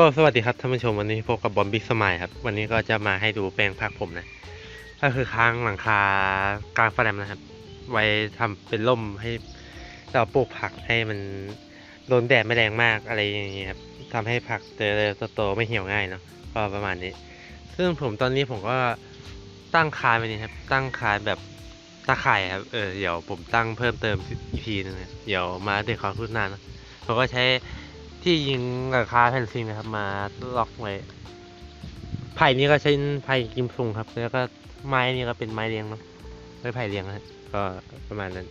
ก็สวัสดีครับท่านผู้ชมวันนี้พบกับบอมบิ๊กสมายครับ วันนี้ก็จะมาให้ดูแปลงผักผมนะ ก็คือค้างหลังคากลางแฟลมนะครับ ไว้ทำเป็นร่มให้เราปลูกผักให้มันโดนแดดไม่แรงมากอะไรอย่างเงี้ยครับทำให้ผักเจริญเติบโตไม่เหี่ยวง่ายเนาะก็ประมาณนี้ ซึ่งผมตอนนี้ผมก็ตั้งคานไปนี่ครับ ตั้งคานแบบตาข่ายครับเออเดี๋ยวผมตั้งเพิ่มเติมอีกทีนึงเดี๋ยวมาเด็กความคืบหน้าเนะผมก็ใช้ ที่ยิงราคาแผ่นซิงนะครับ มาล็อกไว้ไผ่นี้ก็ใช้ไผ่กิมซุงครับ แล้วก็ไม้นี่ก็เป็นไม้เลี้ยงเนาะไม้ไผ่เลี้ยงนะก็ประมาณนั้น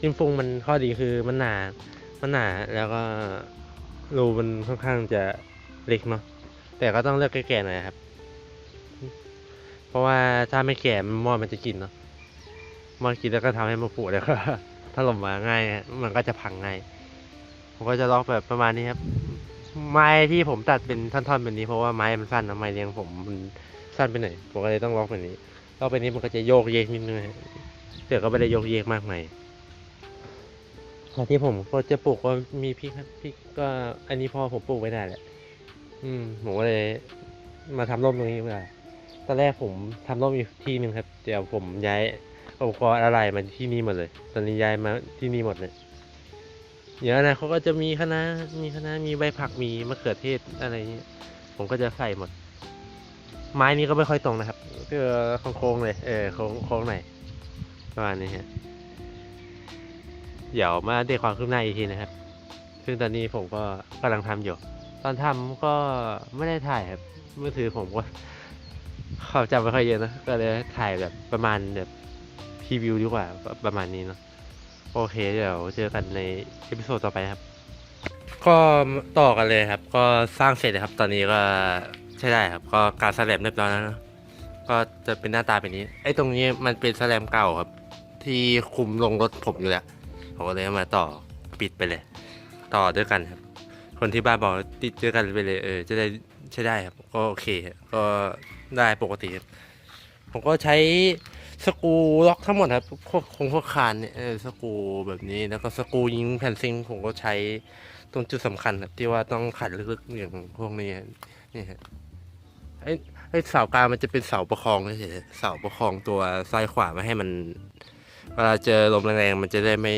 กิมซุงมันข้อดีคือมันหนา มันหนาแล้วก็รูมันค่อนข้างจะเล็กเนาะแต่ก็ต้องเลือกแก่ๆหน่อยครับ เพราะว่าถ้าไม่แก่มอดมันจะกินเนาะมอดกินแล้วก็ทำให้มันผุแล้วก็ถล่มมาง่าย มันก็จะพังง่าย ผมก็จะล็อกแบบประมาณนี้ครับ ไม้ที่ผมตัดเป็นท่อนๆแบบนี้เพราะว่าไม้มันสั้นนะไม้เลี้ยงผมมันสั้นไปหน่อยผมก็เลยต้องล็อกแบบนี้ล็อกแบบนี้มันก็จะโยกเยกนิดนึงฮะแต่ก็ไม่ได้โยกเยกมากมายแต่ที่ผมก็จะปลูกก็มีพริกครับพริกก็ อันนี้พ่อผมปลูกไว้ได้แหละ อืมผมก็เลยมาทำร่มตรงนี้มาตอนแรกผมทำร่มอีกที่หนึ่งครับเดี๋ยวผมย้ายอุปกรณ์อะไรมาที่นี่หมดเลย ตอนนี้ย้ายมาที่นี่หมดเลย เดี๋ยวนะเขาก็จะมีคณะมีคณะมีใบผักมีมะเขือเทศอะไรเงี้ยผมก็จะใส่หมด ไม้นี้ก็ไม่ค่อยตรงนะครับก็โค้งๆเลย เออโค้งโค้งหน่อยประมาณนี้ฮะเดี๋ยวมาเด็กความคืบหน้าอีกทีนะครับ ซึ่งตอนนี้ผมก็กำลังทำอยู่ ตอนทำก็ไม่ได้ถ่ายครับมือถือผมก็เขาจำไม่ค่อยเยอะนะก็เลยถ่ายแบบประมาณแบบพรีวิวดีกว่าประมาณนี้เนาะ โอเคเดี๋ยวเจอกันในเอพิโซดต่อไปครับ ก็ต่อกันเลยครับ ก็สร้างเสร็จแล้วครับ ตอนนี้ก็ใช้ได้ครับ ก็การสแลมเรียบร้อยแล้วนะก็จะเป็นหน้าตาแบบนี้ไอ้ตรงนี้มันเป็นสแลมเก่าครับ ที่คุมลงรถผมอยู่แล้วผมก็เลยมาต่อปิดไปเลย ต่อด้วยกันครับ คนที่บ้านบอกติดด้วยกันไปเลยเออจะได้ใช้ได้ครับ ก็โอเค ก็ได้ปกติ ผมก็ใช้ สกูล็อกทั้งหมดครับพวกคงพวกคานเนี่ยเออสกูแบบนี้แล้วก็สกูยิงแผ่นซิงผมก็ใช้ตรงจุดสำคัญครับที่ว่าต้องขัดลึกๆอย่างพวกนี้นี่ฮะไอ้ไอ้เสากลางมันจะเป็นเสาประคองเฉยเสาประคองตัวซ้ายขวาไม่ให้มันเวลาเจอลมแรงๆมันจะได้ไม่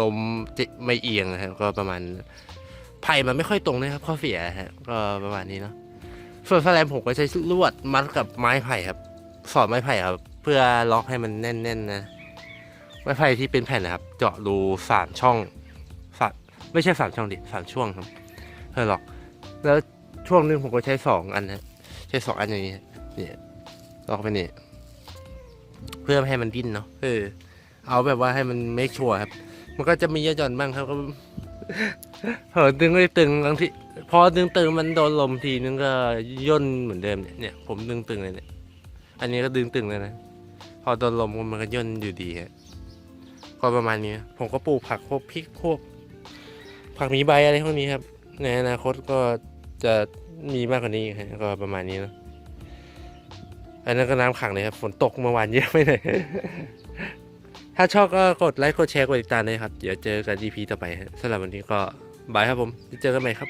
ลมไม่เอียงครับก็ประมาณไผ่มันไม่ค่อยตรงนะครับข้อเสียฮะก็ประมาณนี้เนาะส่วนแสลมผมก็ใช้ลวดมัดกับไม้ไผ่ครับ สอดไม้ไผ่ครับ เพื่อล็อกให้มันแน่นๆนะไม้ไผ่ที่เป็นแผ่นนะครับ เจาะรูสามช่องสามไม่ใช่สามช่องดิสามช่วงครับเพื่อล็อก แล้วช่วงนึงผมก็ใช้สองอันนะใช้สองอันอย่างนี้เนี่ยล็อกไปนี่เพื่อให้มันดิ้นเนาะเออเอาแบบว่าให้มันเมคชัวร์ครับ มันก็จะมีย่อหย่อนบ้างครับก็เออดึงไม่ตึงบางทีพอดึงตึงมันโดนลมทีนึงก็ย่นเหมือนเดิมเนี่ยเนี่ยผมดึงตึงเลยเนี่ยอันนี้ก็ดึงตึงเลยนะ พอโดนลมมันก็ย่นอยู่ดีฮะก็ประมาณนี้ ผมก็ปลูกผักพวกพริกพวก ผักมีใบอะไรพวกนี้ครับ ในอนาคตก็จะมีมากกว่านี้อีกฮะก็ประมาณนี้นะอันนั้นก็น้ำขังเลยครับ ฝนตกเมื่อวานเยอะไปหน่อยถ้าชอบก็กดไลค์กดแชร์กดติดตามเลยครับ เดี๋ยวเจอกัน EP ต่อไปสำหรับวันนี้ก็บายครับผมเจอกันใหม่ครับ